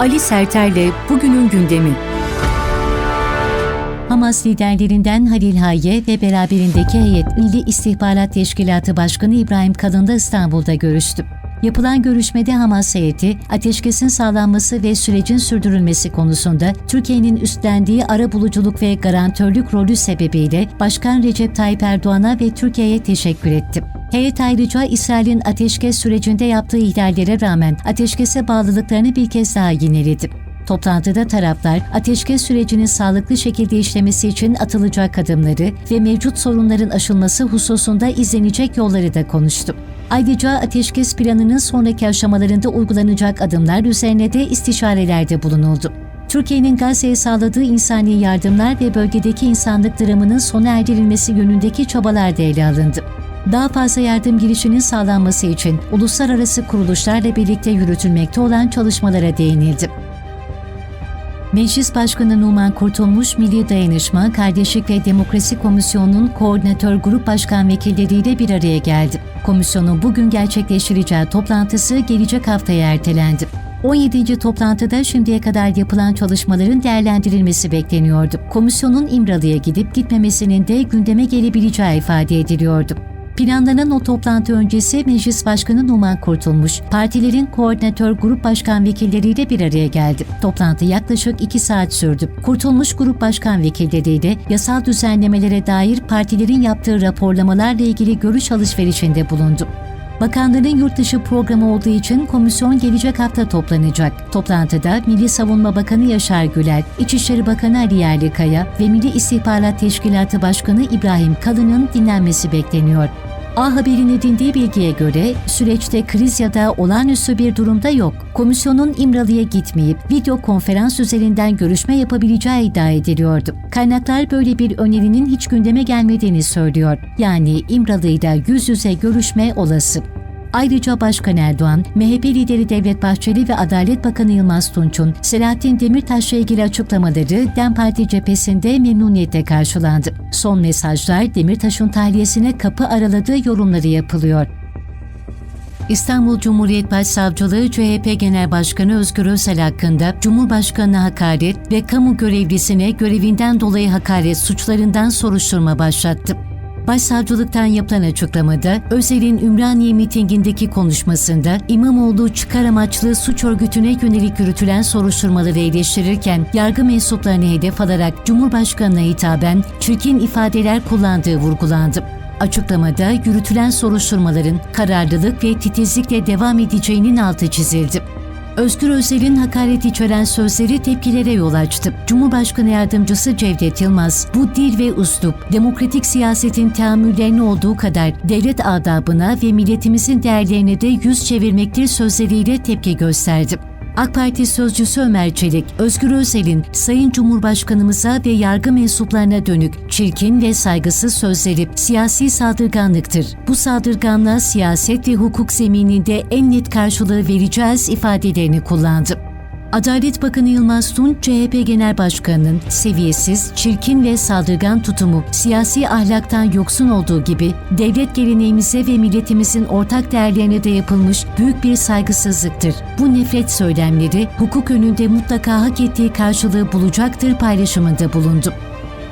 Ali Serter'le bugünün gündemi. Hamas liderlerinden Halil Hayye ve beraberindeki heyet Milli İstihbarat Teşkilatı Başkanı İbrahim Kalın'da İstanbul'da görüştü. Yapılan görüşmede Hamas heyeti, ateşkesin sağlanması ve sürecin sürdürülmesi konusunda Türkiye'nin üstlendiği ara buluculuk ve garantörlük rolü sebebiyle Başkan Recep Tayyip Erdoğan'a ve Türkiye'ye teşekkür etti. Heyet ayrıca İsrail'in ateşkes sürecinde yaptığı ihlallere rağmen ateşkese bağlılıklarını bir kez daha yineledi. Toplantıda taraflar, ateşkes sürecinin sağlıklı şekilde işlemesi için atılacak adımları ve mevcut sorunların aşılması hususunda izlenecek yolları da konuştu. Ayrıca ateşkes planının sonraki aşamalarında uygulanacak adımlar üzerine de istişarelerde bulunuldu. Türkiye'nin Gazze'ye sağladığı insani yardımlar ve bölgedeki insanlık dramının sona erdirilmesi yönündeki çabalar da ele alındı. Daha fazla yardım girişinin sağlanması için uluslararası kuruluşlarla birlikte yürütülmekte olan çalışmalara değinildi. Meclis Başkanı Numan Kurtulmuş, Milli Dayanışma, Kardeşlik ve Demokrasi Komisyonu'nun koordinatör grup başkan vekilleriyle bir araya geldi. Komisyonun bugün gerçekleştireceği toplantısı gelecek haftaya ertelendi. 17. toplantıda şimdiye kadar yapılan çalışmaların değerlendirilmesi bekleniyordu. Komisyonun İmralı'ya gidip gitmemesinin de gündeme gelebileceği ifade ediliyordu. Planlanan o toplantı öncesi Meclis Başkanı Numan Kurtulmuş, partilerin koordinatör grup başkan vekilleriyle bir araya geldi. Toplantı yaklaşık iki saat sürdü. Kurtulmuş grup başkan vekilleriyle yasal düzenlemelere dair partilerin yaptığı raporlamalarla ilgili görüş alışverişinde bulundu. Bakanların yurt dışı programı olduğu için komisyon gelecek hafta toplanacak. Toplantıda Milli Savunma Bakanı Yaşar Güler, İçişleri Bakanı Ali Yerlikaya ve Milli İstihbarat Teşkilatı Başkanı İbrahim Kalın'ın dinlenmesi bekleniyor. A Haber'in edindiği bilgiye göre süreçte kriz ya da olağanüstü bir durumda yok. Komisyonun İmralı'ya gitmeyip video konferans üzerinden görüşme yapabileceği iddia ediliyordu. Kaynaklar böyle bir önerinin hiç gündeme gelmediğini söylüyor. Yani İmralı'yla yüz yüze görüşme olası. Ayrıca Başkan Erdoğan, MHP lideri Devlet Bahçeli ve Adalet Bakanı Yılmaz Tunç'un Selahattin Demirtaş'la ilgili açıklamaları DEM Parti cephesinde memnuniyetle karşılandı. Son mesajlar Demirtaş'ın tahliyesine kapı araladığı yorumları yapılıyor. İstanbul Cumhuriyet Başsavcılığı CHP Genel Başkanı Özgür Özel hakkında Cumhurbaşkanı hakaret ve kamu görevlisine görevinden dolayı hakaret suçlarından soruşturma başlattı. Başsavcılıktan yapılan açıklamada Özel'in Ümraniye mitingindeki konuşmasında İmamoğlu çıkar amaçlı suç örgütüne yönelik yürütülen soruşturmaları eleştirirken yargı mensuplarını hedef alarak Cumhurbaşkanı'na hitaben çirkin ifadeler kullandığı vurgulandı. Açıklamada yürütülen soruşturmaların kararlılık ve titizlikle devam edeceğinin altı çizildi. Özgür Özel'in hakaret içeren sözleri tepkilere yol açtı. Cumhurbaşkanı Yardımcısı Cevdet Yılmaz, bu dil ve uslup, demokratik siyasetin teamüllerine olduğu kadar devlet adabına ve milletimizin değerlerine de yüz çevirmektir sözleriyle tepki gösterdi. AK Parti sözcüsü Ömer Çelik, Özgür Özel'in Sayın Cumhurbaşkanımıza ve yargı mensuplarına dönük çirkin ve saygısız sözleri siyasi saldırganlıktır. Bu saldırganlığa siyaset ve hukuk zemininde en net karşılığı vereceğiz ifadelerini kullandı. Adalet Bakanı Yılmaz Tunç, CHP Genel Başkanı'nın seviyesiz, çirkin ve saldırgan tutumu siyasi ahlaktan yoksun olduğu gibi devlet geleneğimize ve milletimizin ortak değerlerine de yapılmış büyük bir saygısızlıktır. Bu nefret söylemleri hukuk önünde mutlaka hak ettiği karşılığı bulacaktır paylaşımında bulundu.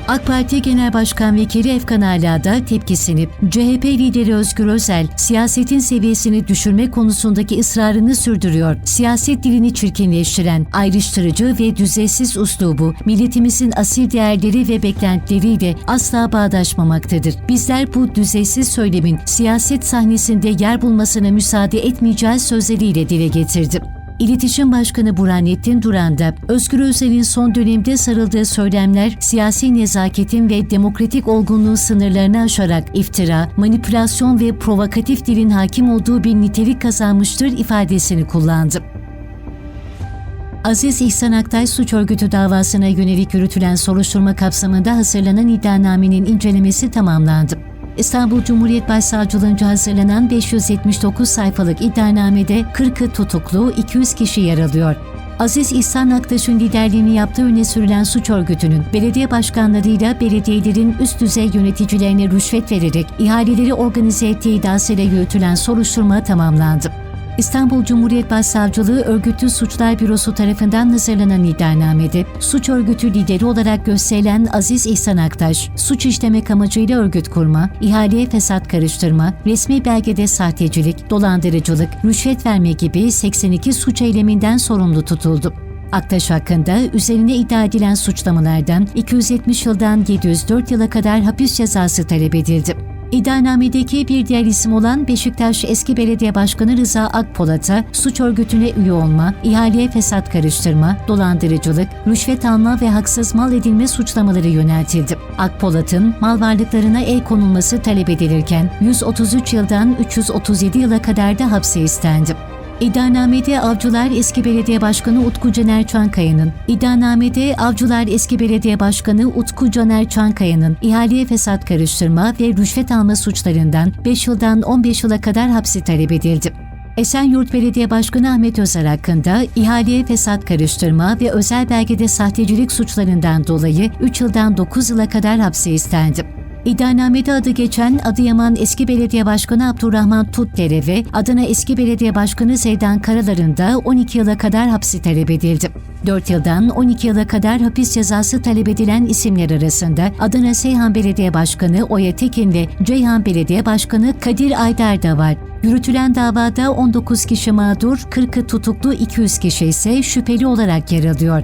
AK Parti Genel Başkan Vekili Efkan Ala da tepkisini CHP lideri Özgür Özel siyasetin seviyesini düşürme konusundaki ısrarını sürdürüyor. Siyaset dilini çirkinleştiren, ayrıştırıcı ve düzeysiz uslubu milletimizin asil değerleri ve beklentileriyle asla bağdaşmamaktadır. Bizler bu düzeysiz söylemin siyaset sahnesinde yer bulmasına müsaade etmeyeceğiz sözleriyle dile getirdi. İletişim Başkanı Burhanettin Duran da Özgür Özel'in son dönemde sarıldığı söylemler siyasi nezaketin ve demokratik olgunluğun sınırlarını aşarak iftira, manipülasyon ve provokatif dilin hakim olduğu bir nitelik kazanmıştır ifadesini kullandı. Aziz İhsan Aktay suç örgütü davasına yönelik yürütülen soruşturma kapsamında hazırlanan iddianamenin incelemesi tamamlandı. İstanbul Cumhuriyet Başsavcılığınca hazırlanan 579 sayfalık iddianamede 40'ı tutuklu, 200 kişi yer alıyor. Aziz İhsan Aktaş'ın liderliğini yaptığı öne sürülen suç örgütünün belediye başkanlarıyla belediyelerin üst düzey yöneticilerine rüşvet vererek ihaleleri organize ettiği iddiasıyla yürütülen soruşturma tamamlandı. İstanbul Cumhuriyet Başsavcılığı Örgütlü Suçlar Bürosu tarafından hazırlanan iddianamede suç örgütü lideri olarak gösterilen Aziz İhsan Aktaş, suç işlemek amacıyla örgüt kurma, ihaleye fesat karıştırma, resmi belgede sahtecilik, dolandırıcılık, rüşvet verme gibi 82 suç eyleminden sorumlu tutuldu. Aktaş hakkında üzerine iddia edilen suçlamalardan 270 yıldan 704 yıla kadar hapis cezası talep edildi. İddianamedeki bir diğer isim olan Beşiktaş eski belediye başkanı Rıza Akpolat'a suç örgütüne üye olma, ihaleye fesat karıştırma, dolandırıcılık, rüşvet alma ve haksız mal edilme suçlamaları yöneltildi. Akpolat'ın mal varlıklarına el konulması talep edilirken 133 yıldan 337 yıla kadar da hapse istendi. İddianamede Avcılar Eski Belediye Başkanı Utku Caner Çankaya'nın, İddianamede Avcılar Eski Belediye Başkanı Utku Caner Çankaya'nın ihaleye fesat karıştırma ve rüşvet alma suçlarından 5 yıldan 15 yıla kadar hapsi talep edildi. Esenyurt Belediye Başkanı Ahmet Özer hakkında ihaleye fesat karıştırma ve özel belgede sahtecilik suçlarından dolayı 3 yıldan 9 yıla kadar hapse istendi. İddianamede adı geçen Adıyaman Eski Belediye Başkanı Abdurrahman Tutdere ve Adana Eski Belediye Başkanı Zeydan Karalar'ın da 12 yıla kadar hapsi talep edildi. 4 yıldan 12 yıla kadar hapis cezası talep edilen isimler arasında Adana Seyhan Belediye Başkanı Oya Tekin ve Ceyhan Belediye Başkanı Kadir Aydar da var. Yürütülen davada 19 kişi mağdur, 40'ı tutuklu, 200 kişi ise şüpheli olarak yer alıyor.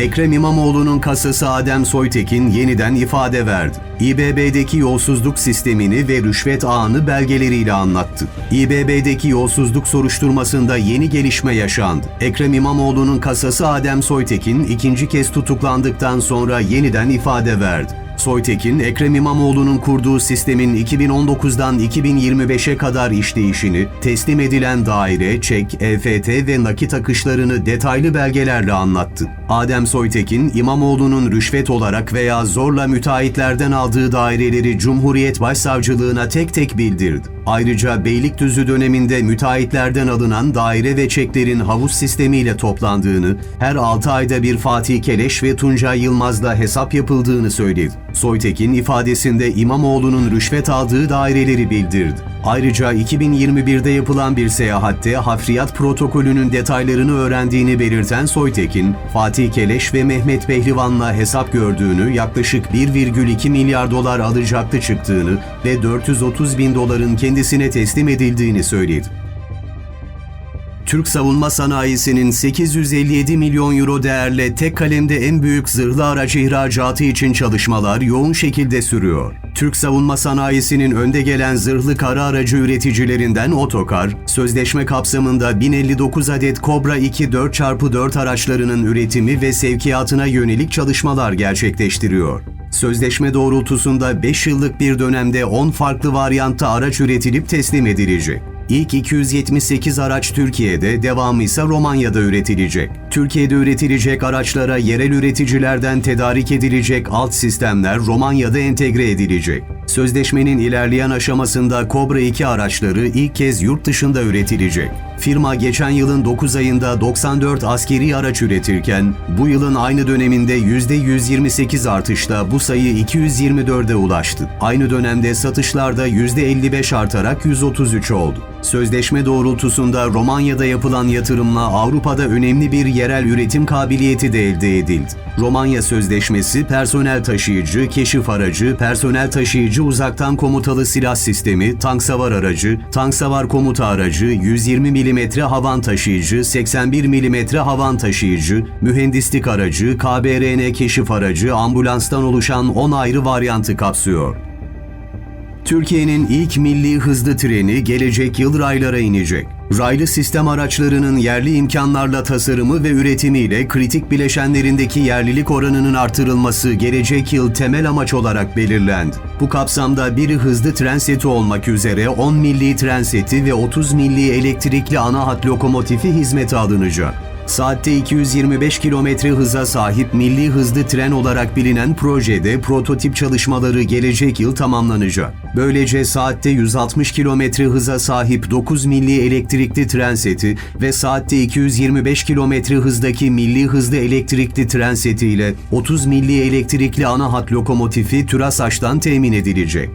Ekrem İmamoğlu'nun kasası Adem Soytekin yeniden ifade verdi. İBB'deki yolsuzluk sistemini ve rüşvet ağını belgeleriyle anlattı. İBB'deki yolsuzluk soruşturmasında yeni gelişme yaşandı. Ekrem İmamoğlu'nun kasası Adem Soytekin ikinci kez tutuklandıktan sonra yeniden ifade verdi. Soytekin, Ekrem İmamoğlu'nun kurduğu sistemin 2019'dan 2025'e kadar işleyişini, teslim edilen daire, çek, EFT ve nakit akışlarını detaylı belgelerle anlattı. Adem Soytekin, İmamoğlu'nun rüşvet olarak veya zorla müteahhitlerden aldığı daireleri Cumhuriyet Başsavcılığına tek tek bildirdi. Ayrıca Beylikdüzü döneminde müteahhitlerden alınan daire ve çeklerin havuz sistemiyle toplandığını, her 6 ayda bir Fatih Keleş ve Tuncay Yılmaz'la hesap yapıldığını söyledi. Soytekin ifadesinde İmamoğlu'nun rüşvet aldığı daireleri bildirdi. Ayrıca 2021'de yapılan bir seyahatte hafriyat protokolünün detaylarını öğrendiğini belirten Soytekin, Fatih Keleş ve Mehmet Pehlivan'la hesap gördüğünü, yaklaşık 1,2 milyar dolar alacaktı çıktığını ve 430 bin doların kendisine teslim edildiğini söyledi. Türk savunma sanayisinin 857 milyon euro değerle tek kalemde en büyük zırhlı araç ihracatı için çalışmalar yoğun şekilde sürüyor. Türk savunma sanayisinin önde gelen zırhlı kara aracı üreticilerinden Otokar, sözleşme kapsamında 1059 adet Cobra 2 4x4 araçlarının üretimi ve sevkiyatına yönelik çalışmalar gerçekleştiriyor. Sözleşme doğrultusunda 5 yıllık bir dönemde 10 farklı varyantta araç üretilip teslim edilecek. İlk 278 araç Türkiye'de, devamı ise Romanya'da üretilecek. Türkiye'de üretilecek araçlara yerel üreticilerden tedarik edilecek alt sistemler Romanya'da entegre edilecek. Sözleşmenin ilerleyen aşamasında Cobra 2 araçları ilk kez yurt dışında üretilecek. Firma geçen yılın 9 ayında 94 askeri araç üretirken, bu yılın aynı döneminde %128 artışla bu sayı 224'e ulaştı. Aynı dönemde satışlarda %55 artarak 133 oldu. Sözleşme doğrultusunda Romanya'da yapılan yatırımla Avrupa'da önemli bir yerel üretim kabiliyeti de elde edildi. Romanya Sözleşmesi personel taşıyıcı, keşif aracı, personel taşıyıcı uzaktan komutalı silah sistemi, tank savar aracı, tank savar komuta aracı, 120 mm havan taşıyıcı, 81 mm havan taşıyıcı, mühendislik aracı, KBRN keşif aracı, ambulanstan oluşan 10 ayrı varyantı kapsıyor. Türkiye'nin ilk milli hızlı treni gelecek yıl raylara inecek. Raylı sistem araçlarının yerli imkanlarla tasarımı ve üretimiyle kritik bileşenlerindeki yerlilik oranının artırılması gelecek yıl temel amaç olarak belirlendi. Bu kapsamda biri hızlı tren seti olmak üzere 10 milli tren seti ve 30 milli elektrikli ana hat lokomotifi hizmete alınacak. Saatte 225 km hıza sahip milli hızlı tren olarak bilinen projede prototip çalışmaları gelecek yıl tamamlanacak. Böylece saatte 160 km hıza sahip 9 milli elektrikli tren seti ve saatte 225 km hızdaki milli hızlı elektrikli tren seti ile 30 milli elektrikli ana hat lokomotifi TÜRASAŞ'tan temin edilecek.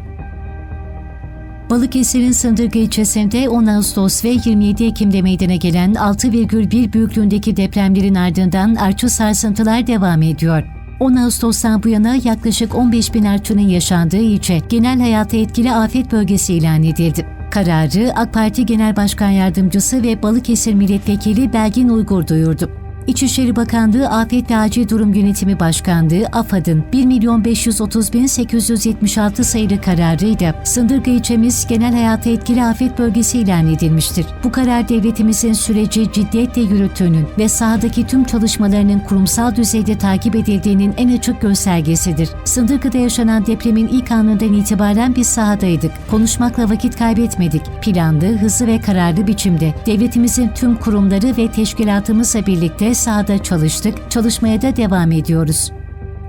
Balıkesir'in Sındırgı ilçesinde 10 Ağustos ve 27 Ekim'de meydana gelen 6,1 büyüklüğündeki depremlerin ardından artçı sarsıntılar devam ediyor. 10 Ağustos'tan bu yana yaklaşık 15 bin artçının yaşandığı ilçe genel hayata etkili afet bölgesi ilan edildi. Kararı AK Parti Genel Başkan Yardımcısı ve Balıkesir Milletvekili Belgin Uygur duyurdu. İçişleri Bakanlığı Afet ve Acil Durum Yönetimi Başkanlığı AFAD'ın 1 milyon 530 bin 876 sayılı kararıyla Sındırgı ilçemiz genel hayata etkili afet bölgesi ilan edilmiştir. Bu karar devletimizin süreci ciddiyetle yürüttüğünün ve sahadaki tüm çalışmalarının kurumsal düzeyde takip edildiğinin en açık göstergesidir. Sındırgı'da yaşanan depremin ilk anından itibaren biz sahadaydık. Konuşmakla vakit kaybetmedik. Planlı, hızlı ve kararlı biçimde devletimizin tüm kurumları ve teşkilatımızla birlikte sahada çalıştık, çalışmaya da devam ediyoruz.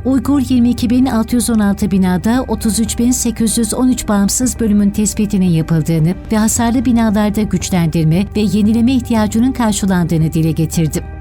Uygur 22.616 binada 33.813 bağımsız bölümün tespitinin yapıldığını ve hasarlı binalarda güçlendirme ve yenileme ihtiyacının karşılandığını dile getirdi.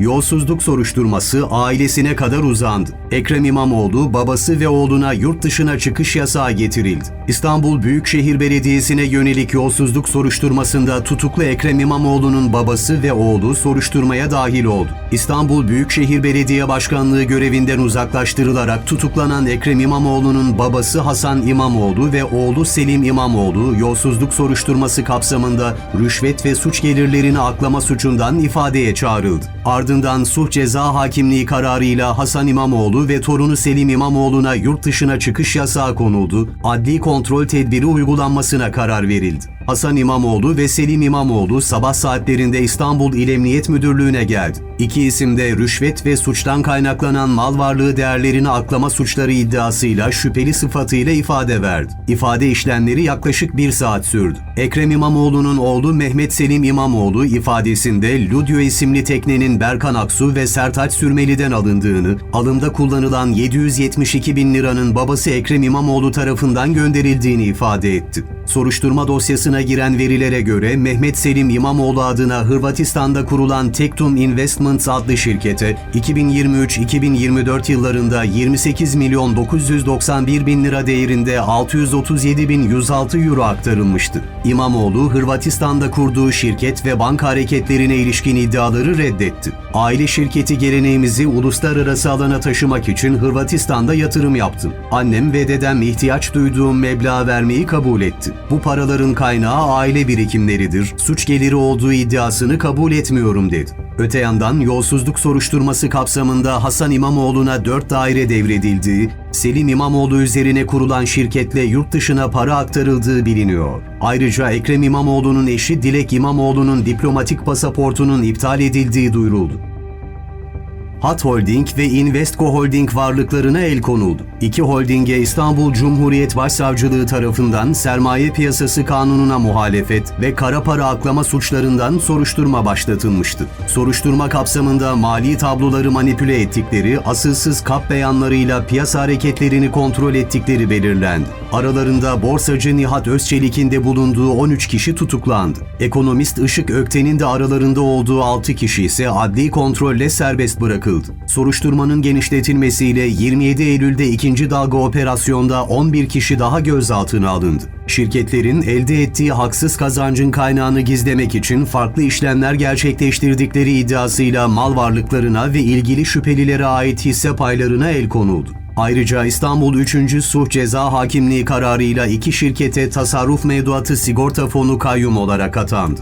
Yolsuzluk soruşturması ailesine kadar uzandı. Ekrem İmamoğlu babası ve oğluna yurt dışına çıkış yasağı getirildi. İstanbul Büyükşehir Belediyesi'ne yönelik yolsuzluk soruşturmasında tutuklu Ekrem İmamoğlu'nun babası ve oğlu soruşturmaya dahil oldu. İstanbul Büyükşehir Belediye Başkanlığı görevinden uzaklaştırılarak tutuklanan Ekrem İmamoğlu'nun babası Hasan İmamoğlu ve oğlu Selim İmamoğlu yolsuzluk soruşturması kapsamında rüşvet ve suç gelirlerini aklama suçundan ifadeye çağrıldı. Ardından suç ceza hakimliği kararıyla Hasan İmamoğlu ve torunu Selim İmamoğlu'na yurt dışına çıkış yasağı konuldu, adli kontrol tedbiri uygulanmasına karar verildi. Hasan İmamoğlu ve Selim İmamoğlu sabah saatlerinde İstanbul İl Emniyet Müdürlüğü'ne geldi. İki isim de rüşvet ve suçtan kaynaklanan mal varlığı değerlerini aklama suçları iddiasıyla şüpheli sıfatıyla ifade verdi. İfade işlemleri yaklaşık bir saat sürdü. Ekrem İmamoğlu'nun oğlu Mehmet Selim İmamoğlu ifadesinde Ludyo isimli teknenin Berkan Aksu ve Sertaç Sürmeli'den alındığını, alımda kullanılan 772 bin liranın babası Ekrem İmamoğlu tarafından gönderildiğini ifade etti. Soruşturma dosyasına giren verilere göre Mehmet Selim İmamoğlu adına Hırvatistan'da kurulan Tektum Investments adlı şirkete 2023-2024 yıllarında 28 milyon 991 bin lira değerinde 637 bin 106 euro aktarılmıştı. İmamoğlu, Hırvatistan'da kurduğu şirket ve banka hareketlerine ilişkin iddiaları reddetti. Aile şirketi geleneğimizi uluslararası alana taşımak için Hırvatistan'da yatırım yaptım. Annem ve dedem ihtiyaç duyduğum meblağı vermeyi kabul etti. Bu paraların kaynağı aile birikimleridir. Suç geliri olduğu iddiasını kabul etmiyorum dedi. Öte yandan yolsuzluk soruşturması kapsamında Hasan İmamoğlu'na 4 daire devredildiği, Selim İmamoğlu üzerine kurulan şirketle yurt dışına para aktarıldığı biliniyor. Ayrıca Ekrem İmamoğlu'nun eşi Dilek İmamoğlu'nun diplomatik pasaportunun iptal edildiği duyuruldu. Hat Holding ve Investco Holding varlıklarına el konuldu. İki holdinge İstanbul Cumhuriyet Başsavcılığı tarafından sermaye piyasası kanununa muhalefet ve kara para aklama suçlarından soruşturma başlatılmıştı. Soruşturma kapsamında mali tabloları manipüle ettikleri, asılsız kap beyanlarıyla piyasa hareketlerini kontrol ettikleri belirlendi. Aralarında borsacı Nihat Özçelik'in de bulunduğu 13 kişi tutuklandı. Ekonomist Işık Ökten'in de aralarında olduğu 6 kişi ise adli kontrolle serbest bırakıldı. Soruşturmanın genişletilmesiyle 27 Eylül'de ikinci dalga operasyonda 11 kişi daha gözaltına alındı. Şirketlerin elde ettiği haksız kazancın kaynağını gizlemek için farklı işlemler gerçekleştirdikleri iddiasıyla mal varlıklarına ve ilgili şüphelilere ait hisse paylarına el konuldu. Ayrıca İstanbul 3. Suh Ceza Hakimliği kararıyla iki şirkete tasarruf mevduatı sigorta fonu kayyum olarak atandı.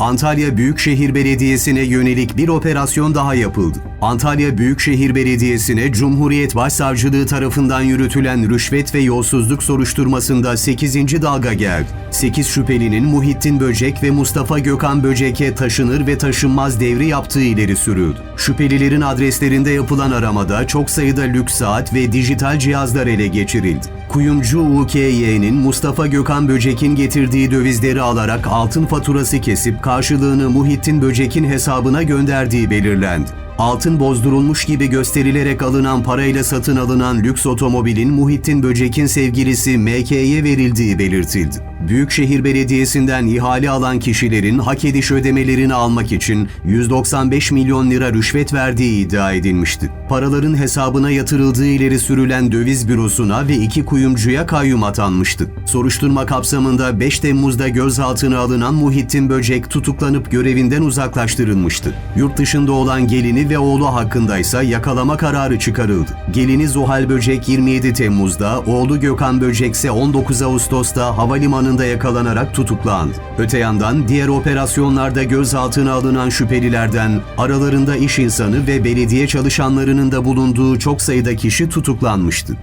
Antalya Büyükşehir Belediyesi'ne yönelik bir operasyon daha yapıldı. Antalya Büyükşehir Belediyesi'ne Cumhuriyet Başsavcılığı tarafından yürütülen rüşvet ve yolsuzluk soruşturmasında 8. dalga geldi. 8 şüphelinin Muhittin Böcek ve Mustafa Gökhan Böcek'e taşınır ve taşınmaz devri yaptığı ileri sürüldü. Şüphelilerin adreslerinde yapılan aramada çok sayıda lüks saat ve dijital cihazlar ele geçirildi. Kuyumcu UKY'nin Mustafa Gökhan Böcek'in getirdiği dövizleri alarak altın faturası kesip karşılığını Muhittin Böcek'in hesabına gönderdiği belirlendi. Altın bozdurulmuş gibi gösterilerek alınan parayla satın alınan lüks otomobilin Muhittin Böcek'in sevgilisi MK'ye verildiği belirtildi. Büyükşehir Belediyesi'nden ihale alan kişilerin hak ediş ödemelerini almak için 195 milyon lira rüşvet verdiği iddia edilmişti. Paraların hesabına yatırıldığı ileri sürülen döviz bürosuna ve iki kuyumcuya kayyum atanmıştı. Soruşturma kapsamında 5 Temmuz'da gözaltına alınan Muhittin Böcek tutuklanıp görevinden uzaklaştırılmıştı. Yurt dışında olan gelini ve oğlu hakkındaysa yakalama kararı çıkarıldı. Gelini Zuhal Böcek 27 Temmuz'da, oğlu Gökhan Böcek ise 19 Ağustos'ta havalimanında yakalanarak tutuklandı. Öte yandan diğer operasyonlarda gözaltına alınan şüphelilerden aralarında iş insanı ve belediye çalışanlarının da bulunduğu çok sayıda kişi tutuklanmıştı.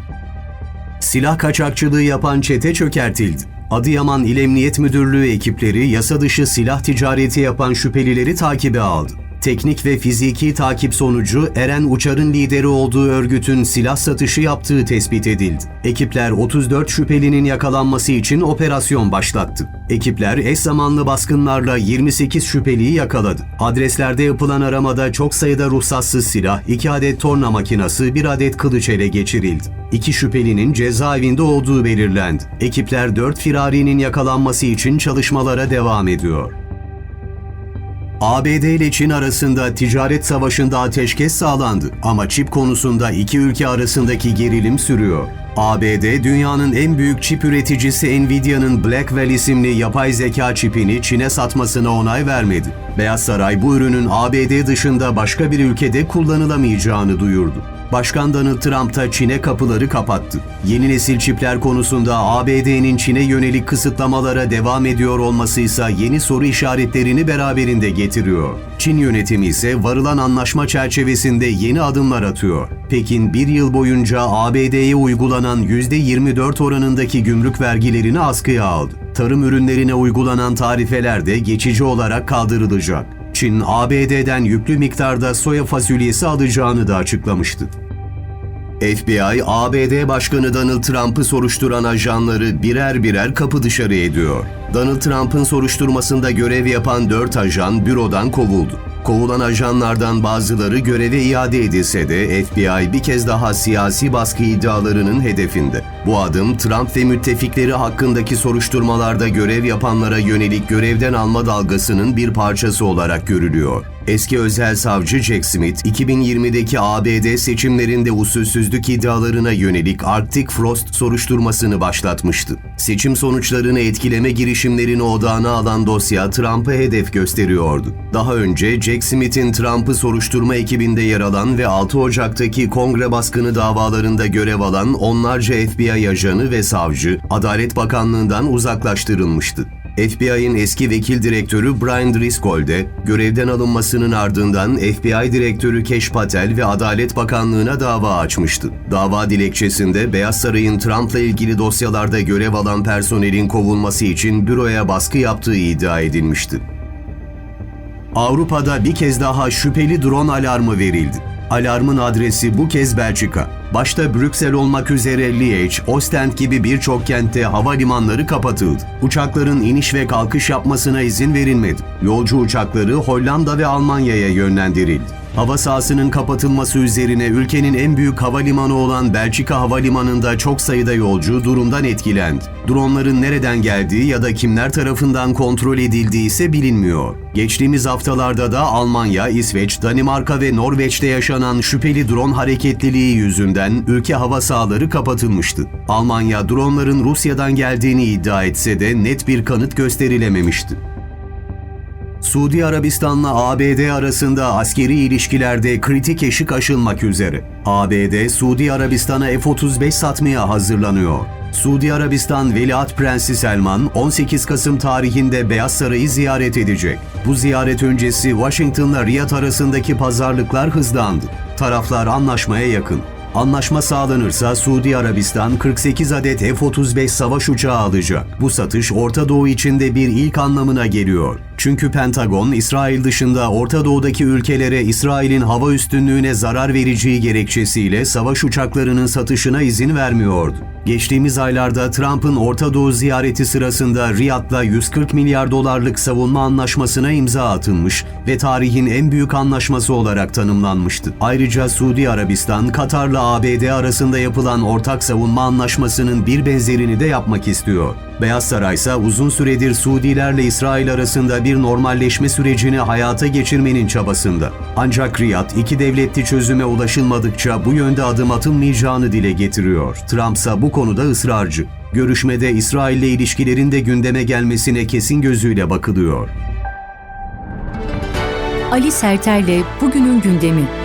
Silah kaçakçılığı yapan çete çökertildi. Adıyaman İl Emniyet Müdürlüğü ekipleri yasa dışı silah ticareti yapan şüphelileri takibe aldı. Teknik ve fiziki takip sonucu Eren Uçar'ın lideri olduğu örgütün silah satışı yaptığı tespit edildi. Ekipler 34 şüphelinin yakalanması için operasyon başlattı. Ekipler eş zamanlı baskınlarla 28 şüpheliyi yakaladı. Adreslerde yapılan aramada çok sayıda ruhsatsız silah, 2 adet torna makinası, 1 adet kılıç ele geçirildi. İki şüphelinin cezaevinde olduğu belirlendi. Ekipler 4 firarinin yakalanması için çalışmalara devam ediyor. ABD ile Çin arasında ticaret savaşında ateşkes sağlandı ama çip konusunda iki ülke arasındaki gerilim sürüyor. ABD, dünyanın en büyük çip üreticisi Nvidia'nın Blackwell isimli yapay zeka çipini Çin'e satmasına onay vermedi. Beyaz Saray bu ürünün ABD dışında başka bir ülkede kullanılamayacağını duyurdu. Başkan Donald Trump da Çin'e kapıları kapattı. Yeni nesil çipler konusunda ABD'nin Çin'e yönelik kısıtlamalara devam ediyor olması ise yeni soru işaretlerini beraberinde getiriyor. Çin yönetimi ise varılan anlaşma çerçevesinde yeni adımlar atıyor. Pekin bir yıl boyunca ABD'ye uygulanan %24 oranındaki gümrük vergilerini askıya aldı. Tarım ürünlerine uygulanan tarifeler de geçici olarak kaldırılacak. Çin, ABD'den yüklü miktarda soya fasulyesi alacağını da açıklamıştı. FBI, ABD Başkanı Donald Trump'ı soruşturan ajanları birer birer kapı dışarı ediyor. Donald Trump'ın soruşturmasında görev yapan 4 ajan bürodan kovuldu. Kovulan ajanlardan bazıları göreve iade edilse de FBI bir kez daha siyasi baskı iddialarının hedefinde. Bu adım Trump ve müttefikleri hakkındaki soruşturmalarda görev yapanlara yönelik görevden alma dalgasının bir parçası olarak görülüyor. Eski özel savcı Jack Smith, 2020'deki ABD seçimlerinde usulsüzlük iddialarına yönelik Arctic Frost soruşturmasını başlatmıştı. Seçim sonuçlarını etkileme girişimlerini odağına alan dosya Trump'ı hedef gösteriyordu. Daha önce Jack Smith'in Trump'ı soruşturma ekibinde yer alan ve 6 Ocak'taki kongre baskını davalarında görev alan onlarca FBI ajanı ve savcı Adalet Bakanlığı'ndan uzaklaştırılmıştı. FBI'ın eski vekil direktörü Brian Driscoll de görevden alınmasının ardından FBI direktörü Kesh Patel ve Adalet Bakanlığı'na dava açmıştı. Dava dilekçesinde Beyaz Saray'ın Trump'la ilgili dosyalarda görev alan personelin kovulması için büroya baskı yaptığı iddia edilmişti. Avrupa'da bir kez daha şüpheli drone alarmı verildi. Alarmın adresi bu kez Belçika. Başta Brüksel olmak üzere Liège, Ostend gibi birçok kentte havalimanları kapatıldı. Uçakların iniş ve kalkış yapmasına izin verilmedi. Yolcu uçakları Hollanda ve Almanya'ya yönlendirildi. Hava sahasının kapatılması üzerine ülkenin en büyük havalimanı olan Belçika Havalimanı'nda çok sayıda yolcu durumdan etkilendi. Dronların nereden geldiği ya da kimler tarafından kontrol edildiği ise bilinmiyor. Geçtiğimiz haftalarda da Almanya, İsveç, Danimarka ve Norveç'te yaşanan şüpheli drone hareketliliği yüzünden ülke hava sahaları kapatılmıştı. Almanya dronların Rusya'dan geldiğini iddia etse de net bir kanıt gösterilememişti. Suudi Arabistan'la ABD arasında askeri ilişkilerde kritik eşik aşılmak üzere. ABD, Suudi Arabistan'a F-35 satmaya hazırlanıyor. Suudi Arabistan Veliaht Prensi Selman 18 Kasım tarihinde Beyaz Saray'ı ziyaret edecek. Bu ziyaret öncesi Washington'la Riyad arasındaki pazarlıklar hızlandı. Taraflar anlaşmaya yakın. Anlaşma sağlanırsa Suudi Arabistan 48 adet F-35 savaş uçağı alacak. Bu satış Orta Doğu içinde bir ilk anlamına geliyor. Çünkü Pentagon, İsrail dışında Orta Doğu'daki ülkelere İsrail'in hava üstünlüğüne zarar vereceği gerekçesiyle savaş uçaklarının satışına izin vermiyordu. Geçtiğimiz aylarda Trump'ın Orta Doğu ziyareti sırasında Riyad'la 140 milyar dolarlık savunma anlaşmasına imza atılmış ve tarihin en büyük anlaşması olarak tanımlanmıştı. Ayrıca Suudi Arabistan, Katar'la ABD arasında yapılan ortak savunma anlaşmasının bir benzerini de yapmak istiyor. Beyaz Saray ise uzun süredir Suudilerle İsrail arasında bir normalleşme sürecini hayata geçirmenin çabasında. Ancak Riyad iki devletli çözüme ulaşılmadıkça bu yönde adım atılmayacağını dile getiriyor. Trump ise bu konuda ısrarcı. Görüşmede İsrail ile ilişkilerin de gündeme gelmesine kesin gözüyle bakılıyor. Ali Serter'le bugünün gündemi.